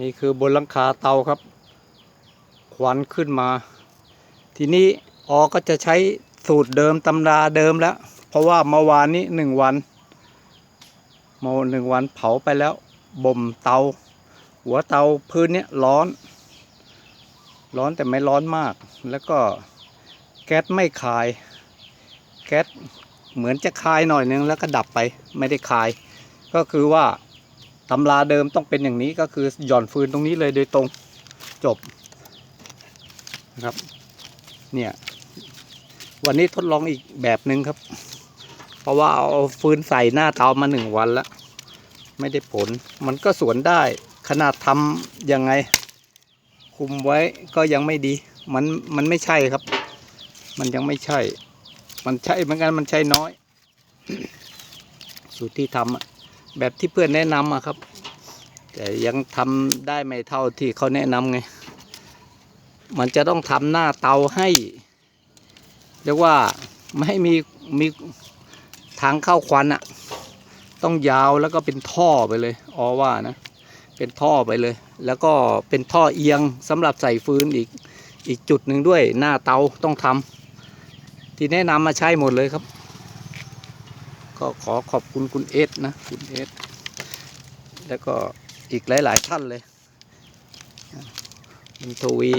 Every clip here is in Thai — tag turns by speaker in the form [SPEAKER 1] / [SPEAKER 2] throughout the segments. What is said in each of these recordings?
[SPEAKER 1] นี่คือบนหลังคาเตาครับ ควันขึ้นมา ทีนี้ออก็จะใช้สูตรเดิมตำราเดิมแล้ว เพราะว่าเมื่อวานนี้หนึ่งวันเมื่อหนึ่งวันเผาไปแล้วบ่มเตา หัวเตาพื้นเนี้ยร้อน ร้อนแต่ไม่ร้อนมาก แล้วก็แก๊สไม่คาย แก๊สเหมือนจะคายหน่อยนึงแล้วก็ดับไปไม่ได้คาย ก็คือว่า ตำราเดิมต้องเป็นอย่างนี้ก็คือหย่อนฟืนตรงนี้เลยโดยตรงจบนะครับ เนี่ย วันนี้ทดลองอีกแบบหนึ่งครับ เพราะว่าเอาฟืนใส่หน้าเตามาหนึ่งวันแล้ว ไม่ได้ผล มันก็สวนได้ขนาดทำยังไง คุมไว้ก็ยังไม่ดี มันมันไม่ใช่ครับ มันยังไม่ใช่ มันใช่เหมือนกันมันใช่น้อย สูตรที่ทำอะ แบบที่เพื่อนแนะนำอะครับ แต่ยังทำได้ไม่เท่าที่เขาแนะนำไง มันจะต้องทำหน้าเตาให้ เรียกว่าไม่ให้มีมีทางเข้าควันอะต้องยาวแล้วก็เป็นท่อไปเลยออว่านะ เป็นท่อไปเลย แล้วก็เป็นท่อเอียงสำหรับใส่ฟืนอีกอีกจุดหนึ่งด้วยหน้าเตาต้องทำที่แนะนำมาใช้หมดเลยครับ ก็ขอขอบคุณคุณเอสนะ คุณเอสแล้วก็อีกหลาย ๆ ท่านเลยคุณทวี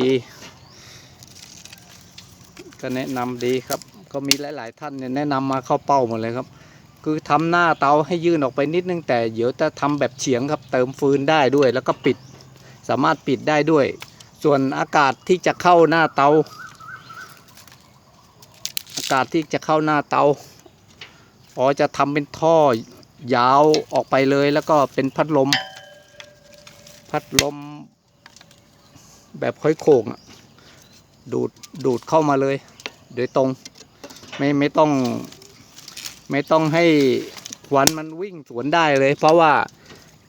[SPEAKER 1] ก็แนะนำดีครับ ก็มีหลาย ๆ ท่านเนี่ยแนะนำมาเข้าเป้าหมดเลยครับ คือทำหน้าเตาให้ยื่นออกไปนิดนึงแต่เดี๋ยวจะทำแบบเฉียงครับ เติมฟืนได้ด้วย แล้วก็ปิดสามารถปิดได้ด้วย ส่วนอากาศที่จะเข้าหน้าเตา อากาศที่จะเข้าหน้าเตา อ๋อจะทำเป็นท่อยาวออกไปเลยแล้วก็เป็นพัดลม พัดลม แบบค่อยโข่งดูดดูดเข้ามาเลย โดยตรง ไม่ไม่ต้อง ไม่ต้องให้ควันมันวิ่งสวนได้เลย เพราะว่า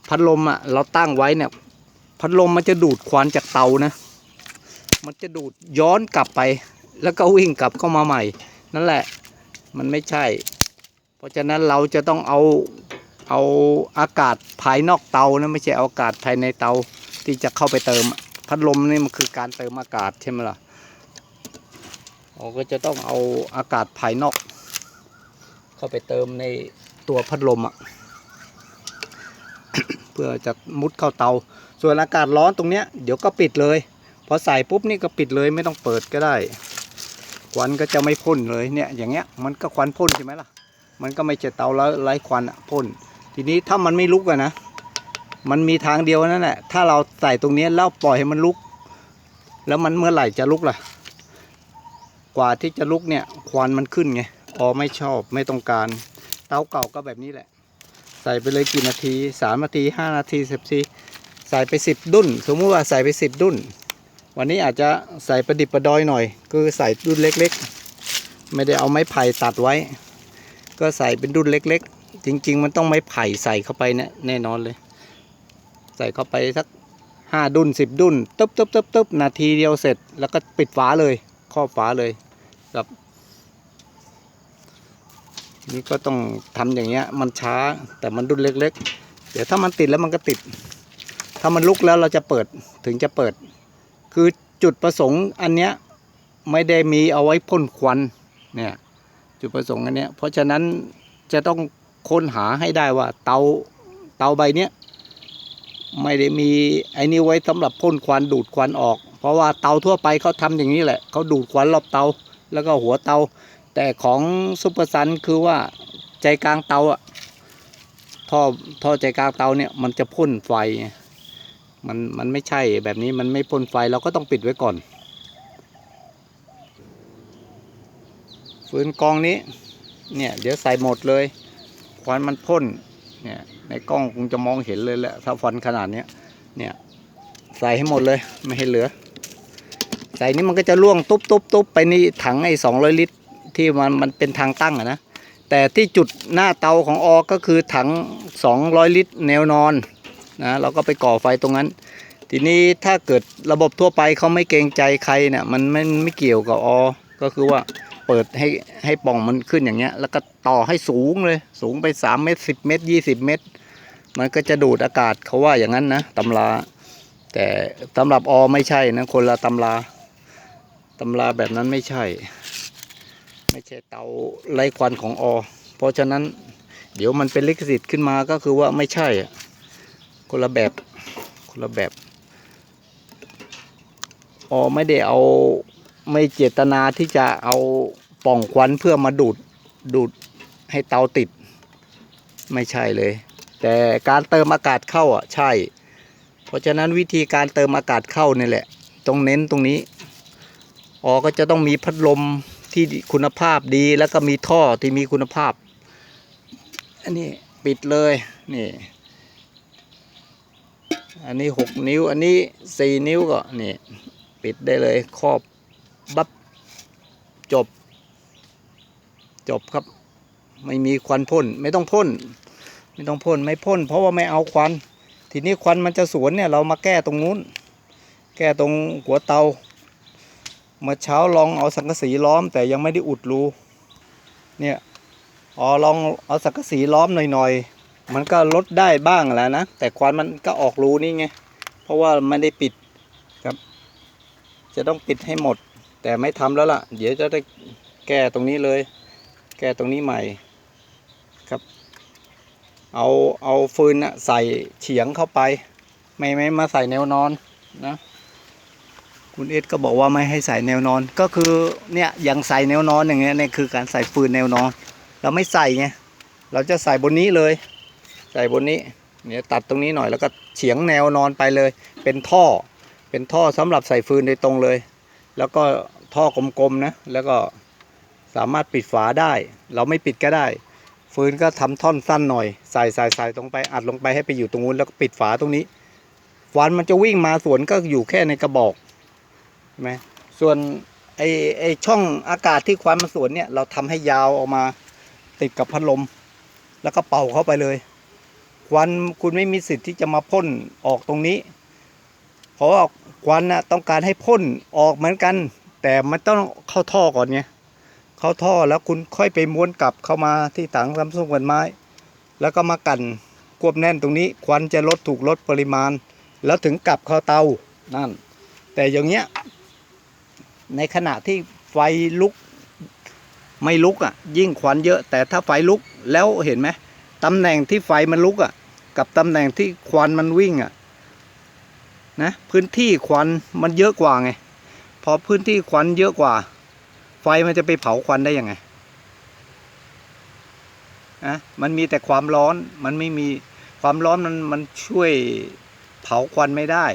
[SPEAKER 1] พัดลมอะเราตั้งไว้เนี่ย พัดลมมันจะดูดควันจากเตานะ มันจะดูดย้อนกลับไป แล้วก็วิ่งกลับเข้ามาใหม่ นั่นแหละ มันไม่ใช่ เพราะฉะนั้นเราจะต้องเอาเอาอากาศภายนอกเตานะไม่ใช่เอาอากาศภายในเตาที่จะเข้าไปเติมพัดลมนี่มันคือการเติมอากาศใช่ไหมล่ะเราก็จะต้องเอาอากาศภายนอก เข้าไปเติมในตัวพัดลมอะเพื่อจะมุดเข้าเตา ส่วนอากาศร้อนตรงเนี้ยเดี๋ยวก็ปิดเลยพอใส่ปุ๊บนี่ก็ปิดเลยไม่ต้องเปิดก็ได้ ควันก็จะไม่พ่นเลยเนี่ยอย่างเงี้ยมันก็ควันพ่นใช่ไหมล่ะ มันก็ไม่ใช่เตาแล้วไร้ควันพ่นทีนี้ถ้ามันไม่ลุกอะนะมันมีทางเดียวนั่นแหละถ้าเราใส่ตรงนี้แล้วปล่อยให้มันลุก แล้วมันเมื่อไหร่จะลุกล่ะ กว่าที่จะลุกเนี่ยควันมันขึ้นไงอ๋อไม่ชอบไม่ต้องการ เตาเก่าก็แบบนี้แหละ ใส่ไปเลยกี่นาทีสามนาทีห้านาทีสิบทีใส่ไปสิบดุนสมมุติว่าใส่ไปสิบดุนวันนี้อาจจะใส่ประดิบประดอยหน่อย คือใส่ดุนเล็ก ๆ ไม่ได้เอาไม้ไผ่ตัดไว้ ก็ใส่เป็นดุนเล็ก ๆ จริง ๆ มันต้องไม้ไผ่ใส่เข้าไปเนี่ยแน่นอนเลย ใส่เข้าไปสักห้าดุนสิบดุนตึ๊บตึ๊บตึ๊บตึ๊บนาทีเดียวเสร็จ แล้วก็ปิดฝาเลยครอบฝาเลยนี่ก็ต้องทำอย่างเงี้ย มันช้าแต่มันดุนเล็ก ๆ เดี๋ยวถ้ามันติดแล้วมันก็ติด ถ้ามันลุกแล้วเราจะเปิดถึงจะเปิด คือจุดประสงค์อันเนี้ยไม่ได้มีเอาไว้พ่นควันเนี่ย จุดประสงค์อันเนี้ยเพราะฉะนั้นจะต้องค้นหาให้ได้ว่าเตาเตาใบเนี้ยไม่ได้มีไอ้นี่ไว้สำหรับพ่นควันดูดควันออก เพราะว่าเตาทั่วไปเขาทำอย่างนี้แหละเขาดูดควันรอบเตาแล้วก็หัวเตา แต่ของซุปเปอร์ซันคือว่าใจกลางเตาอะท่อท่อใจกลางเตาเนี่ยมันจะพ่นไฟ มันมันไม่ใช่แบบนี้มันไม่พ่นไฟเราก็ต้องปิดไว้ก่อน ฟืนกองนี้ เนี่ย เดี๋ยวใส่หมดเลย ควันมันพ่น เนี่ย ในกล้องคงจะมองเห็นเลยแหละ ถ้าฟันขนาดเนี้ย เนี่ย ใส่ให้หมดเลย ไม่ให้เหลือ ใส่นี้มันก็จะล่วงตุ๊บตุ๊บตุ๊บไปนี่ถังไอ้สองร้อยลิตร ที่มันมันเป็นทางตั้งอะนะ แต่ที่จุดหน้าเตาของออก็คือถัง200ลิตร แนวนอนนะ เราก็ไปก่อไฟตรงนั้นทีนี้ถ้าเกิดระบบทั่วไปเขาไม่เกรงใจใครเนี่ยมันไม่ไม่เกี่ยวกับออก็คือว่า เปิดให้ให้ป่องมันขึ้นอย่างเงี้ย แล้วก็ต่อให้สูงเลย สูงไป3เมตร10เมตร20เมตร มันก็จะดูดอากาศเขาว่าอย่างนั้นนะตำรา แต่สำหรับอไม่ใช่นะคนละตำราตำราแบบนั้นไม่ใช่ ไม่ใช่เตาไร้ควันของอ เพราะฉะนั้น เดี๋ยวมันเป็นลิขสิทธิ์ขึ้นมาก็คือว่าไม่ใช่คนละแบบคนละแบบอไม่ได้เอา ไม่เจตนาที่จะเอาป่องควันเพื่อมาดูดดูดให้เตาติด ไม่ใช่เลย แต่การเติมอากาศเข้าอะใช่ เพราะฉะนั้นวิธีการเติมอากาศเข้านี่แหละต้องเน้นตรงนี้ออก็จะต้องมีพัดลมที่คุณภาพดีแล้วก็มีท่อที่มีคุณภาพ อันนี้ปิดเลยนี่ อันนี้หกนิ้ว อันนี้สี่นิ้วก็นี่ปิดได้เลยครอบ บับจบ จบครับ ไม่มีควันพ่น ไม่ต้องพ่น ไม่ต้องพ่น ไม่พ่น เพราะว่าไม่เอาควัน ทีนี้ควันมันจะสวนเนี่ย เรามาแก้ตรงนู้น แก้ตรงหัวเตา เมื่อเช้าลองเอาสังกะสีล้อม แต่ยังไม่ได้อุดรู เนี่ยอ๋อลองเอาสังกะสีล้อมหน่อยๆ มันก็ลดได้บ้างแหล้วนะ แต่ควันมันก็ออกรูนี่ไง เพราะว่าไม่ได้ปิดครับ จะต้องปิดให้หมด แต่ไม่ทำแล้วล่ะ เดี๋ยวจะได้แก้ตรงนี้เลย แก้ตรงนี้ใหม่ครับ เอาเอาฟืนนะใส่เฉียงเข้าไป ไม่ไม่มาใส่แนวนอนนะ คุณเอสก็บอกว่าไม่ให้ใส่แนวนอน ก็คือเนี่ยย่างใส่แนวนอนอย่างเงี้ยเนี่ยคือการใส่ฟืนแนวนอน เราไม่ใส่ไงเราจะใส่บนนี้เลย ใส่บนนี้เนี่ยตัดตรงนี้หน่อยแล้วก็เฉียงแนวนอนไปเลย เป็นท่อ เป็นท่อสำหรับใส่ฟืนโดยตรงเลย แล้วก็ท่อกลมๆนะ แล้วก็สามารถปิดฝาได้ เราไม่ปิดก็ได้ ฟืนก็ทำท่อนสั้นหน่อย ใส่ใส่ใส่ตรงไป อัดลงไปให้ไปอยู่ตรงนู้นแล้วก็ปิดฝาตรงนี้ควันมันจะวิ่งมาสวนก็อยู่แค่ในกระบอกใช่ไหมส่วนไอไอช่องอากาศที่ควันมาสวนเนี่ย เราทำให้ยาวออกมาติดกับพัดลม แล้วก็เป่าเข้าไปเลย ควันคุณไม่มีสิทธิ์ที่จะมาพ่นออกตรงนี้ เพราะว่าควันนะต้องการให้พ่นออกเหมือนกัน แต่มันต้องเข้าท่อก่อนไงเข้าท่อแล้วคุณค่อยไปม้วนกลับเข้ามาที่ถังซัมซุงกันไม้ แล้วก็มากันควบแน่นตรงนี้ ควันจะลดถูกลดปริมาณ แล้วถึงกลับเข้าเตานั่น แต่อย่างเงี้ยในขณะที่ไฟลุกไม่ลุกอะ ยิ่งควันเยอะ แต่ถ้าไฟลุกแล้วเห็นไหมตำแหน่งที่ไฟมันลุกอะ กับตำแหน่งที่ควันมันวิ่งอะ นะพื้นที่ควันมันเยอะกว่าไงพอพื้นที่ควันเยอะกว่า ไฟมันจะไปเผาควันได้ยังไงนะมันมีแต่ความร้อนมันไม่มีความร้อนมันมันช่วยเผาควันไม่ได้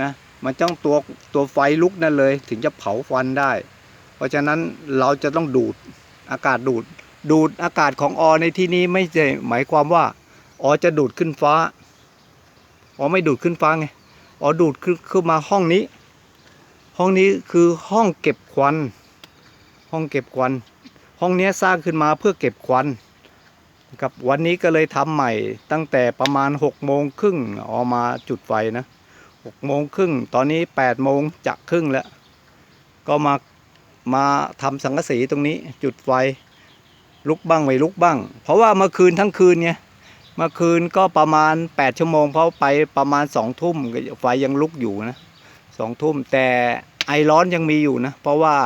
[SPEAKER 1] นะมันต้องตัวตัวไฟลุกนั่นเลย ถึงจะเผาควันได้ เพราะฉะนั้นเราจะต้องดูดอากาศดูด ดูดอากาศของอในที่นี้ไม่ใช่หมายความว่าอจะดูดขึ้นฟ้าอไม่ดูดขึ้นฟ้าไง ออดูดขึ้นขึ้นมาห้องนี้ ห้องนี้คือห้องเก็บควัน ห้องเก็บควัน ห้องนี้สร้างขึ้นมาเพื่อเก็บควันครับวันนี้ก็เลยทำใหม่ตั้งแต่ประมาณหกโมงครึ่งออกมาจุดไฟนะหกโมงครึ่งตอนนี้แปดโมงจะครึ่งแล้ว ก็มามาทำสังกะสีตรงนี้จุดไฟลุกบ้างไม่ลุกบ้าง เพราะว่าเมื่อคืนทั้งคืนไง เมื่อคืนก็ประมาณแปดชั่วโมงเพราะไปประมาณสองทุ่มไฟยังลุกอยู่นะสองทุ่มแต่ไอร้อนยังมีอยู่นะ เพราะว่า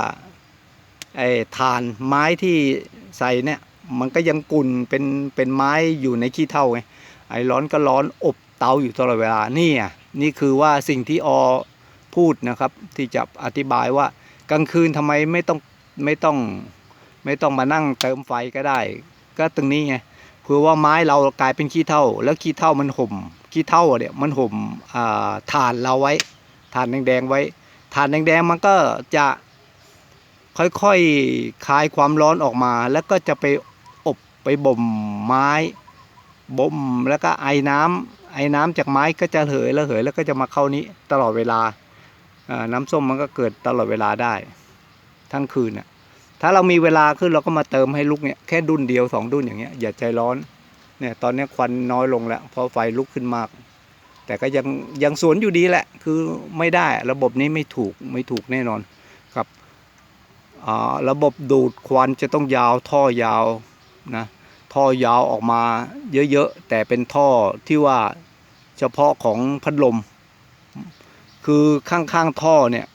[SPEAKER 1] ไอ้ถ่านไม้ที่ใส่เนี่ย มันก็ยังกุ่นเป็นเป็นไม้อยู่ในขี้เถ้าไงไอร้อนก็ร้อนอบเตาอยู่ตลอดเวลานี่อะนี่คือว่าสิ่งที่อพูดนะครับ ที่จะอธิบายว่ากลางคืนทำไมไม่ต้องไม่ต้องไม่ต้องมานั่งเติมไฟก็ได้ ก็ตรงนี้ไง เพื่อว่าไม้เรากลายเป็นขี้เถ้าแล้วขี้เถ้ามันห่มขี้เถ้าเนี่ยมันห่มอ่านเราไว้ถ่านแดงๆไว้ถ่านแดงๆมันก็จะค่อยๆคลายความร้อนออกมา แล้วก็จะไปอบไปบ่มไม้บ่มแล้วก็ไอ้น้ำไอ้น้ำจากไม้ก็จะเหยแล้วเหยแล้วก็จะมาเข้านี้ตลอดเวลาน้ำส้มมันก็เกิดตลอดเวลาได้ ทั้งคืนน่ะ ถ้าเรามีเวลาขึ้นเราก็มาเติมให้ลุกเนี่ยแค่ดุนเดียวสองดุนอย่างเงี้ยอย่าใจร้อนเนี่ยตอนนี้ควันน้อยลงแล้วเพราะไฟลุกขึ้นมาก แต่ก็ยังยังสวนอยู่ดีแหละ คือไม่ได้ระบบนี้ไม่ถูกไม่ถูกแน่นอนครับอ่าระบบดูดควันจะต้องยาวท่อยาวนะท่อยาวออกมาเยอะๆ แต่เป็นท่อที่ว่าเฉพาะของพัดลม คือข้างๆท่อเนี่ย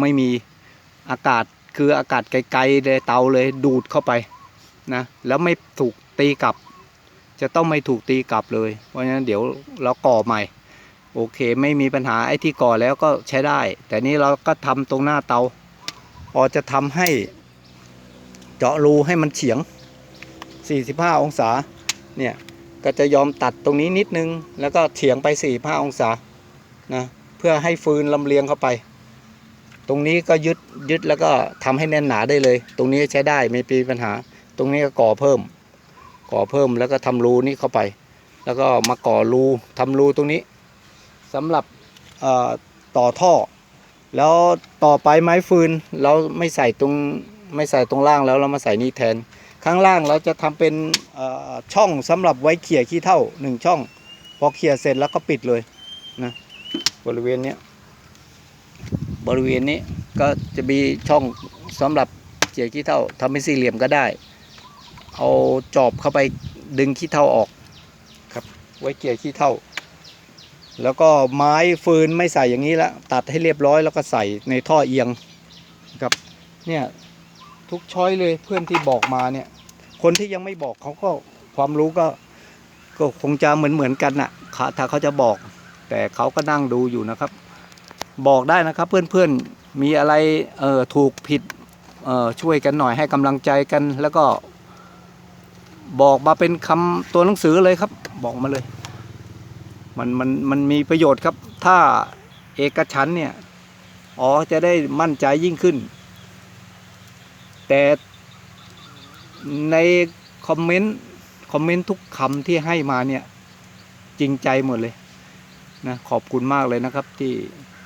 [SPEAKER 1] ไม่มีอากาศ คืออากาศไกลๆเลยเตาเลยดูดเข้าไปนะแล้วไม่ถูกตีกลับ จะต้องไม่ถูกตีกลับเลย เพราะฉะนั้นเดี๋ยวเราก่อใหม่ โอเคไม่มีปัญหาไอ้ที่ก่อแล้วก็ใช้ได้ แต่นี่เราก็ทำตรงหน้าเตาพอจะทำให้เจาะรูให้มันเฉียง 45 องศาเนี่ยก็จะยอมตัดตรงนี้นิดนึง แล้วก็เฉียงไป 45 องศานะเพื่อให้ฟืนลำเลียงเข้าไป ตรงนี้ก็ยึดยึดแล้วก็ทำให้แน่นหนาได้เลย ตรงนี้ใช้ได้ไม่มีปัญหา ตรงนี้ก็ก่อเพิ่ม ก่อเพิ่มแล้วก็ทำรูนี้เข้าไป แล้วก็มาก่อรูทำรูตรงนี้สำหรับต่อท่อ แล้วต่อไปไม้ฟืนเราไม่ใส่ตรงไม่ใส่ตรงล่างแล้วเรามาใส่นี่แทน ข้างล่างเราจะทำเป็นช่องสำหรับไว้เขี่ยขี้เท่าหนึ่งช่อง พอเขี่ยเสร็จแล้วก็ปิดเลยนะบริเวณเนี้ย บริเวณนี้ก็จะมีช่องสำหรับเขี่ยขี้เท่าทำเป็นสี่เหลี่ยมก็ได้ เอาจอบเข้าไปดึงขี้เท่าออกครับ ไว้เกี่ยขี้เท่า แล้วก็ไม้ฟืนไม่ใส่อย่างนี้ละตัดให้เรียบร้อยแล้วก็ใส่ในท่อเอียงครับเนี่ยทุกช้อยเลยเพื่อนที่บอกมาเนี่ย คนที่ยังไม่บอกเขาก็ความรู้ก็ก็คงจะเหมือนเหมือนกันน่ะค่ะถ้าเขาจะบอก แต่เขาก็นั่งดูอยู่นะครับ บอกได้นะครับเพื่อนๆมีอะไรเออถูกผิดเออช่วยกันหน่อยให้กำลังใจกัน แล้วก็บอกมาเป็นคำตัวหนังสือเลยครับ บอกมาเลย มันมันมันมีประโยชน์ครับ ถ้าเอกฉันเนี่ยอ๋อจะได้มั่นใจยิ่งขึ้น แต่ในคอมเมนต์คอมเมนต์ทุกคำที่ให้มาเนี่ยจริงใจหมดเลยนะขอบคุณมากเลยนะครับที่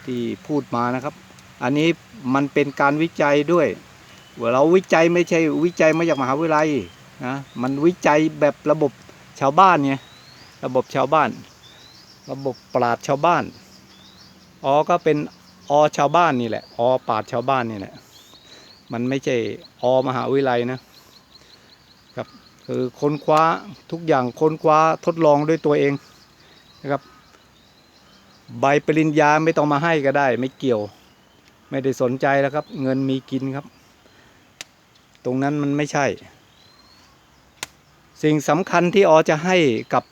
[SPEAKER 1] ที่พูดมานะครับ อันนี้มันเป็นการวิจัยด้วยว่าเราวิจัยไม่ใช่วิจัยมาจากมหาวิทยาลัยนะมันวิจัยแบบระบบชาวบ้านไงระบบชาวบ้าน ระบบปราดชาวบ้านอก็เป็นอชาวบ้านนี่แหละอปราดชาวบ้านนี่แหละมันไม่ใช่อมหาวิทยาลัยนะครับคือค้นคว้าทุกอย่างค้นคว้าทดลองด้วยตัวเองนะครับ ใบปริญญาไม่ต้องมาให้ก็ได้ ไม่เกี่ยว ไม่ได้สนใจแล้วครับ เงินมีกินครับ ตรงนั้นมันไม่ใช่ สิ่งสำคัญที่ออจะให้กับ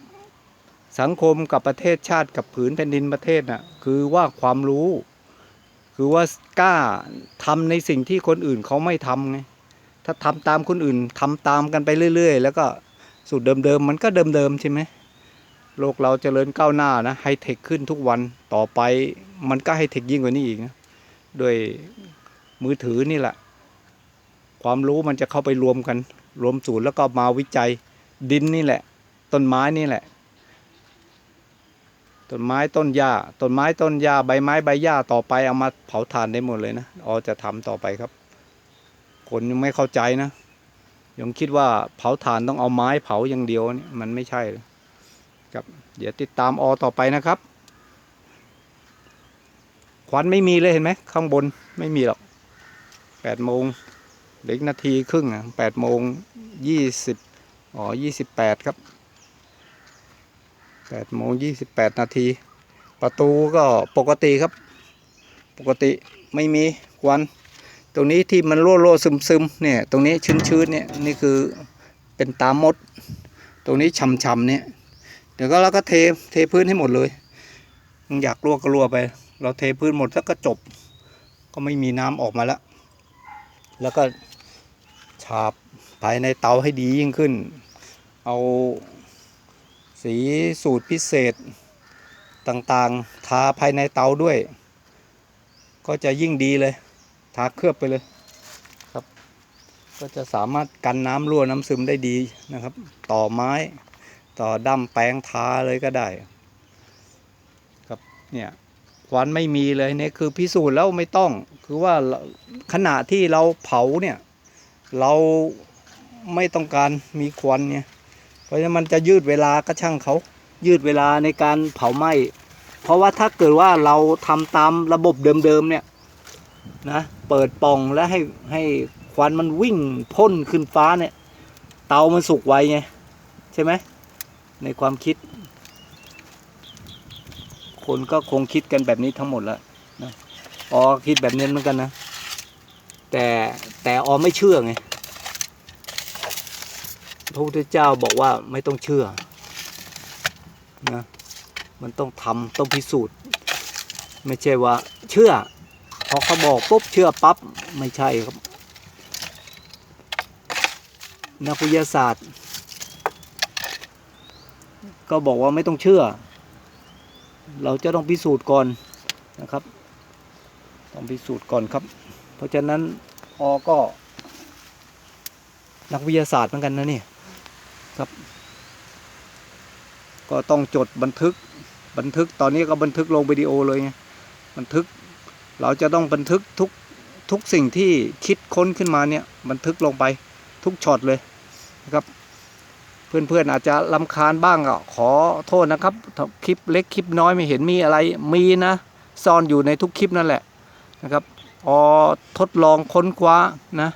[SPEAKER 1] สังคมกับประเทศชาติกับผืนแผ่นดินประเทศน่ะคือว่าความรู้ คือว่ากล้าทำในสิ่งที่คนอื่นเขาไม่ทำไงถ้าทำตามคนอื่นทำตามกันไปเรื่อย ๆ แล้วก็สูตรเดิมๆมันก็เดิมๆใช่ไหม โลกเราเจริญก้าวหน้านะไฮเทคขึ้นทุกวันต่อไปมันก็ไฮเทคยิ่งกว่านี้อีกนะด้วยมือถือนี่แหละ ความรู้มันจะเข้าไปรวมกัน รวมศูนย์แล้วก็มาวิจัยดินนี่แหละ ต้นไม้นี่แหละ ต้นไม้ต้นหญ้าต้นไม้ต้นหญ้าใบไม้ใบหญ้าต่อไปเอามาเผาถ่านได้หมดเลยนะออจะทำต่อไปครับ คนยังไม่เข้าใจนะยังคิดว่าเผาถ่านต้องเอาไม้เผาอย่างเดียวนี่มันไม่ใช่เลย ครับ เดี๋ยวติดตามอต่อไปนะครับ ควันไม่มีเลยเห็นไหมข้างบนไม่มีหรอกแปดโมงเลืออกนาทีครึ่งอะแปดโมงยี่สิบอ๋อยี่สิบแปดครับแปดโมงยี่สิบแปดนาที ประตูก็ปกติครับ ปกติไม่มีควัน ตรงนี้ที่มันรั่วรั่วซึมซึมเนี่ย ตรงนี้ชื้นชื้นเนี่ย นี่คือเป็นตามดตรงนี้ฉ่ำฉ่ำเนี่ย เดี๋ยวก็เราก็เทเทพื้นให้หมดเลยอยากรั่วก็รั่วไป เราเทพื้นหมดแล้วก็จบ ก็ไม่มีน้ำออกมาแล้ว แล้วก็ฉาบภายในเตาให้ดียิ่งขึ้น เอาสีสูตรพิเศษต่างๆ ทาภายในเตาด้วย ก็จะยิ่งดีเลย ทาเคลือบไปเลยครับ ก็จะสามารถกันน้ำรั่วน้ำซึมได้ดีนะครับ ต่อไม้ ต่อดั้มแปลงทาเลยก็ได้ครับเนี่ยควันไม่มีเลยเนี่ยคือพิสูจน์แล้วไม่ต้อง คือว่าขณะที่เราเผาเนี่ยเราไม่ต้องการมีควันเนี่ยเพราะฉะนั้นมันจะยืดเวลาก็ช่างเขายืดเวลาในการเผาไหม้เพราะว่าถ้าเกิดว่าเราทำตามระบบเดิมๆเนี่ยนะเปิดป่องแล้วให้ให้ควันมันวิ่งพ่นขึ้นฟ้าเนี่ย เตามันสุกไวไงใช่ไหม ในความคิด คนก็คงคิดกันแบบนี้ทั้งหมดแล้วนะออคิดแบบนี้เหมือนกันนะ แต่แต่ออไม่เชื่อไงพระพุทธเจ้าบอกว่าไม่ต้องเชื่อนะมันต้องทำต้องพิสูจน์ ไม่ใช่ว่า เชื่อพอเขาบอกปุ๊บเชื่อปั๊บไม่ใช่ครับ นักวิทยาศาสตร์ ก็บอกว่าไม่ต้องเชื่อ เราจะต้องพิสูจน์ก่อนนะครับ ต้องพิสูจน์ก่อนครับ เพราะฉะนั้นออก็ นักวิทยาศาสตร์เหมือนกันนะนี่ครับ ก็ต้องจดบันทึกบันทึกตอนนี้ก็บันทึกลงวิดีโอเลยไงบันทึกเราจะต้องบันทึกทุกทุกสิ่งที่คิดค้นขึ้นมาเนี่ยบันทึกลงไปทุกช็อตเลยนะครับ เพื่อนๆอาจจะลำคาญบ้างก็ขอโทษนะครับ คลิปเล็กคลิปน้อยไม่เห็นมีอะไรมีนะ ซ่อนอยู่ในทุกคลิปนั่นแหละนะครับออทดลองค้นคว้านะ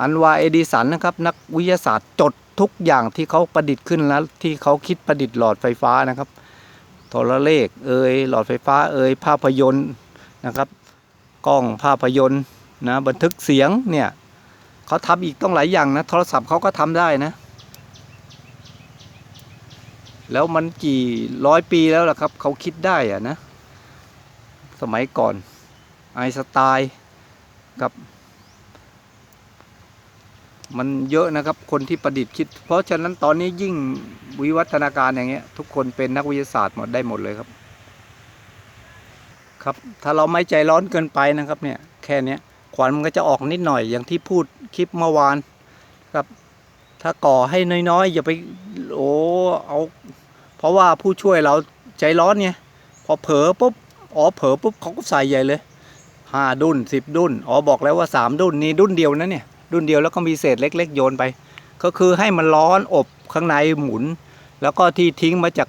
[SPEAKER 1] อันวาเอดิสันนะครับ นักวิทยาศาสตร์จดทุกอย่างที่เขาประดิษฐ์ขึ้นแล้วที่เขาคิดประดิษฐ์หลอดไฟฟ้านะครับ โทรเลขเอ่ยหลอดไฟฟ้าเอ่ยภาพยนตร์นะครับ กล้องภาพยนตร์นะบันทึกเสียงเนี่ย เขาทำอีกต้องหลายอย่างนะโทรศัพท์เขาก็ทำได้นะ แล้วมันกี่ร้อยปีแล้วล่ะครับ เขาคิดได้อะนะ สมัยก่อนไอสไตล์กับ มันเยอะนะครับ คนที่ประดิษฐ์คิด เพราะฉะนั้นตอนนี้ยิ่งวิวัฒนาการอย่างเงี้ย ทุกคนเป็นนักวิทยาศาสตร์หมดได้หมดเลยครับ ครับ ถ้าเราไม่ใจร้อนเกินไปนะครับเนี่ย แค่เนี้ย ควันมันก็จะออกนิดหน่อยอย่างที่พูดคลิปเมื่อวานครับ ถ้าก่อให้น้อยๆอย่าไปโอ้เอา เพราะว่าผู้ช่วยเราใจร้อนไงพอเผลอปุ๊บอ๋อเผลอปุ๊บเขาก็ใส่ใหญ่เลยห้าดุนสิบดุนอ๋อบอกแล้วว่าสามดุนนี่ดุนเดียวนะเนี่ยดุนเดียวแล้วก็มีเศษเล็ก ๆ โยนไป ก็คือให้มันร้อนอบข้างในหมุน แล้วก็ที่ทิ้งมาจาก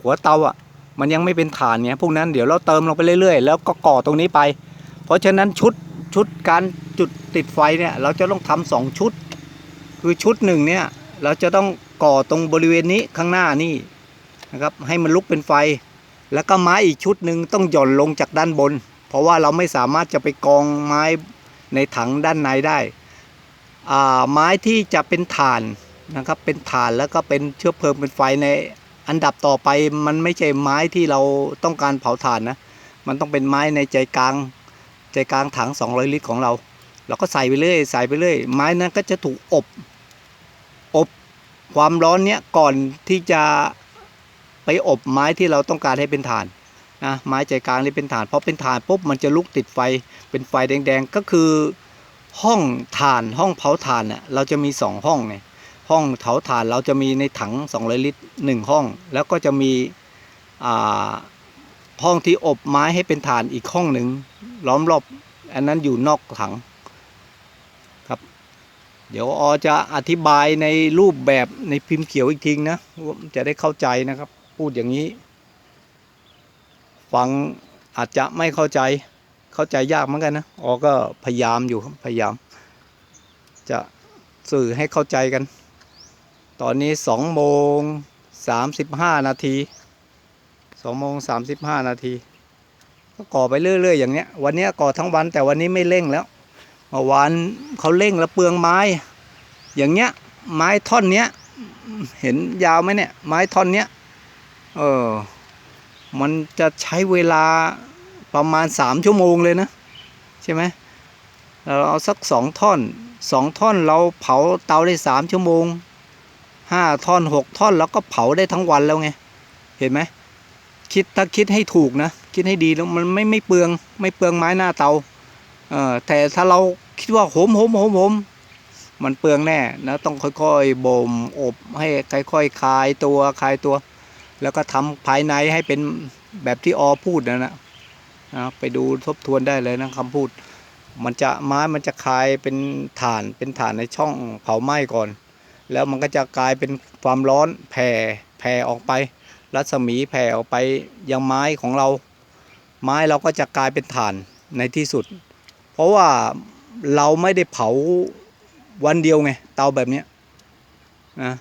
[SPEAKER 1] หัวเตาอะมันยังไม่เป็นฐานเนี่ยพวกนั้นเดี๋ยวเราเติมลงไปเรื่อยๆ แล้วก็ก่อตรงนี้ไป เพราะฉะนั้นชุด ชุดการจุดติดไฟเนี่ยเราจะต้องทำสองชุด คือชุดหนึ่งเนี่ยเราจะต้องก่อตรงบริเวณนี้ข้างหน้านี่นะครับให้มันลุกเป็นไฟ แล้วก็ไม้อีกชุดหนึ่งต้องหย่อนลงจากด้านบน เพราะว่าเราไม่สามารถจะไปกองไม้ในถังด้านในได้อ่าไม้ที่จะเป็นถ่านนะครับเป็นถ่านแล้วก็เป็นเชื้อเพลิงเป็นไฟในอันดับต่อไปมันไม่ใช่ไม้ที่เราต้องการเผาถ่านนะมันต้องเป็นไม้ในใจกลาง ใจกลางถัง 200 ลิตรของเรา เราก็ใส่ไปเรื่อยใส่ไปเรื่อยไม้นั้นก็จะถูกอบ อบความร้อนเนี้ยก่อนที่จะไปอบไม้ที่เราต้องการให้เป็นถ่านนะไม้ใจกลางนี่เป็นถ่านพอเป็นถ่านปุ๊บมันจะลุกติดไฟเป็นไฟแดงๆก็คือห้องถ่านห้องเผาถ่านน่ะเราจะมีสองห้องไงห้องเผาถ่านเราจะมีในถัง 200 ลิตรหนึ่งห้อง แล้วก็จะมีอ่า ห้องที่อบไม้ให้เป็นฐานอีกห้องหนึ่งล้อมรอบอันนั้นอยู่นอกถังครับ เดี๋ยวอจะอธิบายในรูปแบบในพิมพ์เขียวอีกทีนะจะได้เข้าใจนะครับ พูดอย่างนี้ ฟังอาจจะไม่เข้าใจเข้าใจยากเหมือนกันนะออก็พยายามอยู่พยายาม จะสื่อให้เข้าใจกัน ตอนนี้สองโมงสามสิบห้านาที สองโมงสามสิบห้านาทีก็ก่อไปเรื่อยๆอย่างเนี้ย วันเนี้ยก่อทั้งวันแต่วันนี้ไม่เร่งแล้วเมื่อวานเขาเร่งแล้วเปลืองไม้ อย่างเงี้ย ไม้ท่อนเนี้ย เห็นยาวไหมเนี่ย ไม้ท่อนเนี้ยเออมันจะใช้เวลาประมาณสามชั่วโมงเลยนะ ใช่ไหมเราเอาสักสองท่อนสองท่อนเราเผาเตาได้สามชั่วโมงห้าท่อนหกท่อนแล้วก็เผาได้ทั้งวันแล้วไง เห็นไหม คิดถ้าคิดให้ถูกนะ คิดให้ดีแล้วมันไม่ไม่เปลือง ไม่เปลืองไม้หน้าเตาเออแต่ถ้าเราคิดว่าโหมโหมโหมโหมมันเปลืองแน่นะต้องค่อยๆบ่มอบให้ค่อยๆคลายตัวคลายตัว แล้วก็ทำภายในให้เป็นแบบที่ออพูดนะนะนะไปดูทบทวนได้เลยนะคำพูด มันจะไม้มันจะคลายเป็นฐานเป็นฐานในช่องเผาไหม้ก่อน แล้วมันก็จะกลายเป็นความร้อนแผ่แผ่ออกไป รัศมีแผ่ออกไปยังไม้ของเรา ไม้เราก็จะกลายเป็นถ่านในที่สุด เพราะว่าเราไม่ได้เผาวันเดียวไงเตาแบบนี้นะ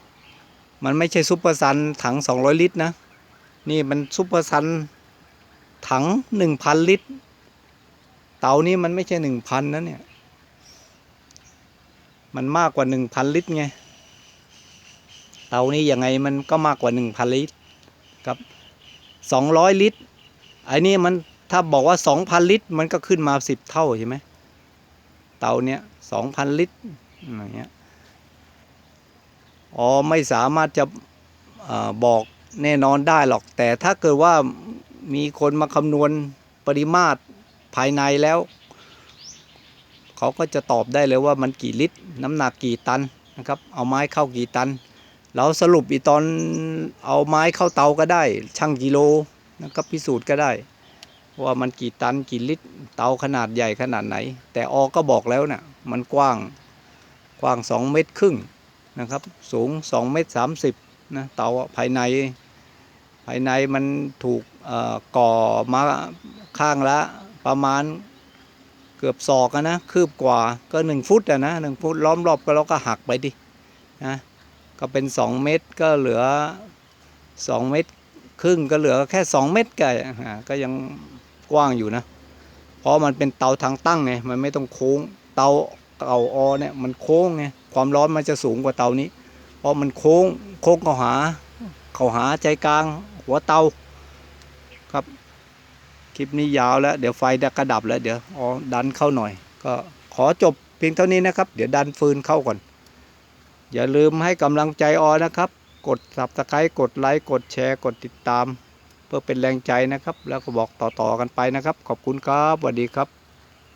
[SPEAKER 1] มันไม่ใช่ซุปเปอร์ซันถัง 200 ลิตรนะนี่มันซุปเปอร์ซันถัง 1,000 ลิตร เตานี้มันไม่ใช่ 1,000นะเนี่ยมันมากกว่า 1,000 ลิตรไงเตานี้ยังไงมันก็มากกว่า 1,000 ลิตร ครับ 200 ลิตรไอ้นี่มันถ้าบอกว่า 2,000 ลิตร มันก็ขึ้นมา 10 เท่าใช่ไหมเตาเนี้ย2,000 ลิตรอย่างเงี้ยอ๋อไม่สามารถจะอบอกแน่นอนได้หรอก แต่ถ้าเกิดว่ามีคนมาคำนวณปริมาตรภายในแล้ว เขาก็จะตอบได้เลยว่ามันกี่ลิตร น้ำหนักกี่ตันนะครับ เอาไม้เข้ากี่ตัน เราสรุปอีตอนเอาไม้เข้าเตาก็ได้ช่างกิโลนะครับพิสูจน์ก็ได้ ว่ามันกี่ตันกี่ลิตร เตาขนาดใหญ่ขนาดไหน แต่ออก็บอกแล้วนะ่ะมันกว้างกว้างสองเมตรครึ่งนะครับ สูง 2 เมตร 30นะเตาภายในภายในมันถูกเอ่อก่อมาข้างละประมาณเกือบศอกนะคืบกว่าก็ 1 ฟุตอะนะ1ฟุตล้อมรอบก็เราก็หักไปดินะ ก็เป็น 2 เมตรก็เหลือ 2 เมตรครึ่งก็เหลือแค่ 2 เมตรก็อ่ก็ยังกว้างอยู่นะ เพราะมันเป็นเตาทางตั้งไงมันไม่ต้องโค้งเตาเก่าอเนี่ยมันโค้งไงความร้อนมันจะสูงกว่าเตานี้ เพราะมันโค้งโค้งเข้าหาเข้าหาใจกลางหัวเตาครับคลิปนี้ยาวแล้ว เดี๋ยวไฟจะกระดับแล้วเดี๋ยวอ๋อดันเข้าหน่อย ก็ขอจบเพียงเท่านี้นะครับ เดี๋ยวดันฟืนเข้าก่อน อย่าลืมให้กำลังใจออนะครับ กด subscribe กดไลค์กดแชร์กดติดตาม เพื่อเป็นแรงใจนะครับ แล้วก็บอกต่อๆกันไปนะครับ ขอบคุณครับสวัสดีครับ